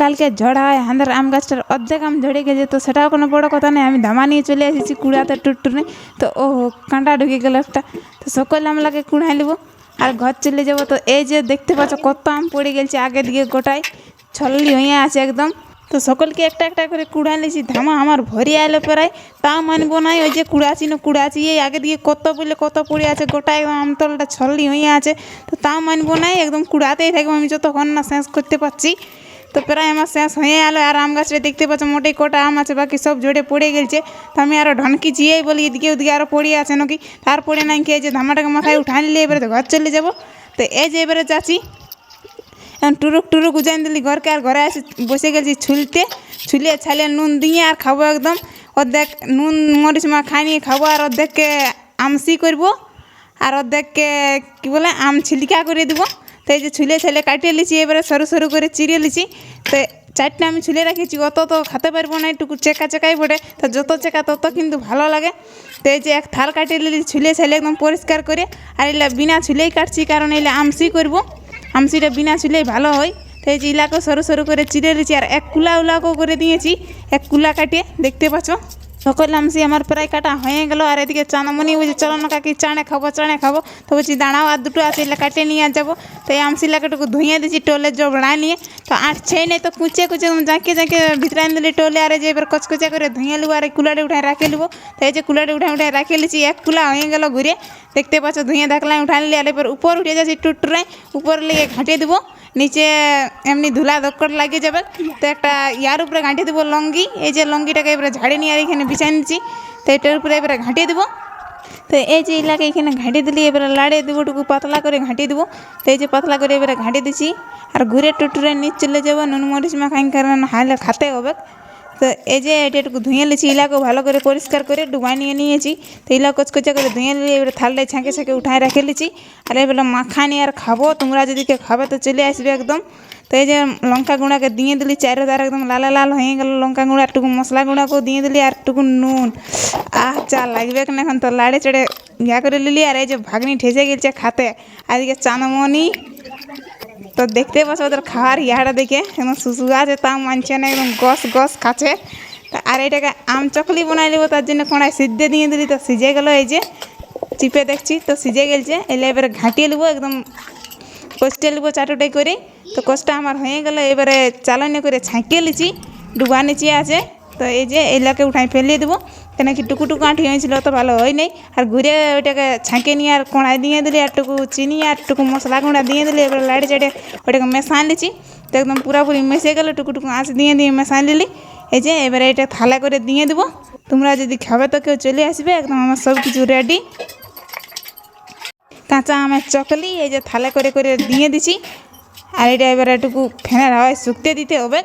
কালকে ঝড় হয় আমাদের আম গাছটার অর্ধেক আম ঝরে গেছে, তো সেটাও কোনো বড় কথা নেই। আমি ধামা নিয়ে চলে এসেছি কুড়াতে টুটটুনে তো ও কাঁটা ঢুকে গেল একটা। তো সকলে আমলাকে কুড়াই নেব। আর ঘর চলে যাব। তো এই যে দেখতে পাচ্ছ কত আম পড়ে গেছে আগে দিকে গোটায়। ছল্লি হয়ে আছে একদম। তো সকলকে একটা একটা করে কুড়া নিয়েছি। ধামা আমার ভরি আলো প্রায়। তাও মানব নাই ওই যে কুড়াছি না কুড়াছি এই আগে দিকে কত বলে কত পড়ে আছে গোটা একদম আমতলটা ছল্লি হয়ে আছে। তো তাও মানব নাই, একদম কুড়াতেই থাকব আমি যতক্ষণ না শেষ করতে পারছি। তো প্রায় আমার শেষ হয়ে এলো আর আম গাছটা দেখতে পাচ্ছ, মোটেই কটা আম আছে, বাকি সব জোরে পড়ে গেছে তো আমি আরও ঢনকি চিয়েই বলি, এদিকে ওদিকে আরও পড়ে আছে নাকি? তারপরে নাই খেয়ে যে ধামাটাকে মাথায় উঠাই নিলে এবারে তো ঘর চলে যাব। তো এই যে এবারে যাচ্ছি। টুরুক টুরুক উজান দিলি ঘরকে আর ঘরে এসে বসে গেছি ছুলতে। ছুলিয়ে ছালে নুন দিয়ে আর খাব একদম। অর্ধেক নুন, মরিচ মা খাই নিয়ে খাব আর অর্ধেককে আমসি করব। আর অর্ধেককে কী বলে, আম ছিলিকা করে দেবো। তো এই যে ছুলে ছেলে কাটিয়ে লিছি এবারে সরু সরু করে চিড়ে লিছি তো চারটে আমি ছুলে রেখেছি অত তো খেতে পারব না একটু চেকা চেকাই পড়ে তো যত চেকা তত কিন্তু ভালো লাগে তো এই যে এক থাল কাটিয়ে নিলি ছুলে ছেলে একদম পরিষ্কার করে আর এলে বিনা ছুলেই কাটছি কারণ এলে আমসি করব আমসিটা বিনা ছুলেই ভালো হয় তো এই যে ইলাকো সরু সরু করে চিড়ে দিয়েছি আর এক কুলা উলাকো করে দিয়েছি এক কুলা কাটিয়ে দেখতে পাচ্ছ সকল আমসি আমার প্রায় কাটা হয়ে গেল আর এদিকে চানামনি বলছে চলো না কাকি চানে খাব চানে খাব তো বলছি দাঁড়াও আর দুটো আছে এলে কাটিয়ে নিয়ে যাব তো এই আমসি লাকাটুকু ধুইয়ে দিয়েছি টোলের জবড়া নিয়ে তো আটছেই নেই তো কুচে কুচে জাঁকে জাঁকে ভিতরে আনি দিলি টোলে আর এই যে এবার কচকচা করে ধুইয়ে নেব আর এই কুলারে উঠায় রাখে নেব তো এই যে কুলারে উঠায় উঠায় রাখে নিয়েছি এক কুলা হয়ে গেল ঘুরে দেখতে পাচ্ছ ধুইয়ে দেখলাম উঠাই নিলি আর এবার উপর উঠে যাচ্ছি টুটুরাই উপর লেগে ঘাঁটিয়ে দেবো নিচে এমনি ধুলা ধক্কর লাগিয়ে যাবে। তো একটা ইয়ার উপরে ঘাঁটিয়ে দেবো লঙ্গি। এই যে লঙ্গিটাকে এবারে ঝাড়ে নিয়ে আর এখানে বিছাই নিচ্ছি। তো এটার উপরে এবারে ঘাঁটিয়ে দেবো। তো এই যে এলাকা এখানে ঘাঁটি দিলি, এবারে লাড়িয়ে দেবো টুকু, পাতলা করে ঘাঁটিয়ে দেবো। তো এই যে পাতলা করে এবারে ঘাঁটিয়ে দিচ্ছি আর ঘুরে টুটুরে নিচ চলে যাব নুন মরিচ মাখাই, কারণ হালে খাতে হবে। তো এই যে এটা একটু ধুয়ে নিয়েছি ইলাকে ভালো করে পরিষ্কার করে ডুবাই নিয়ে নিয়েছি। তো ইলা কচকচা করে ধুয়ে নিয়ে এবারে থালটায় ছাঁকে ছাঁকে উঠায় রেখে নিয়েছি আর এবার মাখানি আর খাব, তোমরা যদি কেউ খাবে তো চলে আসবে একদম। তো এই যে লঙ্কা গুঁড়াকে দিয়ে দিলি চারো ধার একদম লাল লাল হয়ে গেল লঙ্কা গুঁড়া একটুকু মশলা গুঁড়াকেও দিয়ে দিলি, আর একটুকু নুন। আহ চা লাগবে না এখন তো লাড়ে চড়ে ইয়া করে নিলি, আর এই যে ভাগ্নি ঠেসে গেছে খাতে। এদিকে চানমনি তো দেখতে পাচ্ছ ওদের খাওয়ার ইয়াটা দেখে। একদম শুশু আছে, তাও মানছে না একদম গস গস খাচ্ছে। তা আর এটাকে আম চকলি বানাই নেব তার জন্য কোনায় সিদ্ধে দিয়ে দিলি, তো সিজে গেলো এই যে, চিপে দেখছি, তো সিজে গেলছে। এলে এবারে ঘাঁটিয়ে নেব, একদম কষ্টে নেব চাটুটাই করে। তো কষটা আমার হয়ে গেলো, এবারে চালানি করে ছাঁকিয়ে লিছি ডুবা নিচে আছে। তো এই যে এলাকে উঠাই ফেলিয়ে দেবো। কেন কি টুকু টুকু আঁটি হয়েছিল তো ভালো হয় নাই। আর ঘুরে ওইটাকে ছাঁকে নিয়ে আর কড়াই দিয়ে দিলি, আর টুকু চিনি, আর টুকু মশলা গুঁড়া দিয়ে দিলি, এবার লাড়ি চাড়ে ওটাকে মেশান লিছি তো একদম পুরাপুরি মিশে গেলো টুকু টুকু আঁচ দিয়ে দিয়ে মেশান নিলি এই যে এবারে এটা থালা করে দিয়ে দেবো। তোমরা যদি খাবে তো কেউ চলে আসবে, একদম আমার সব কিছু রেডি কাঁচা আমের চকলি, এই যে থালা করে করে দিয়ে দিছি আর এটা এবার একটুকু ফ্যানের হাওয়ায় শুকতে দিতে হবে।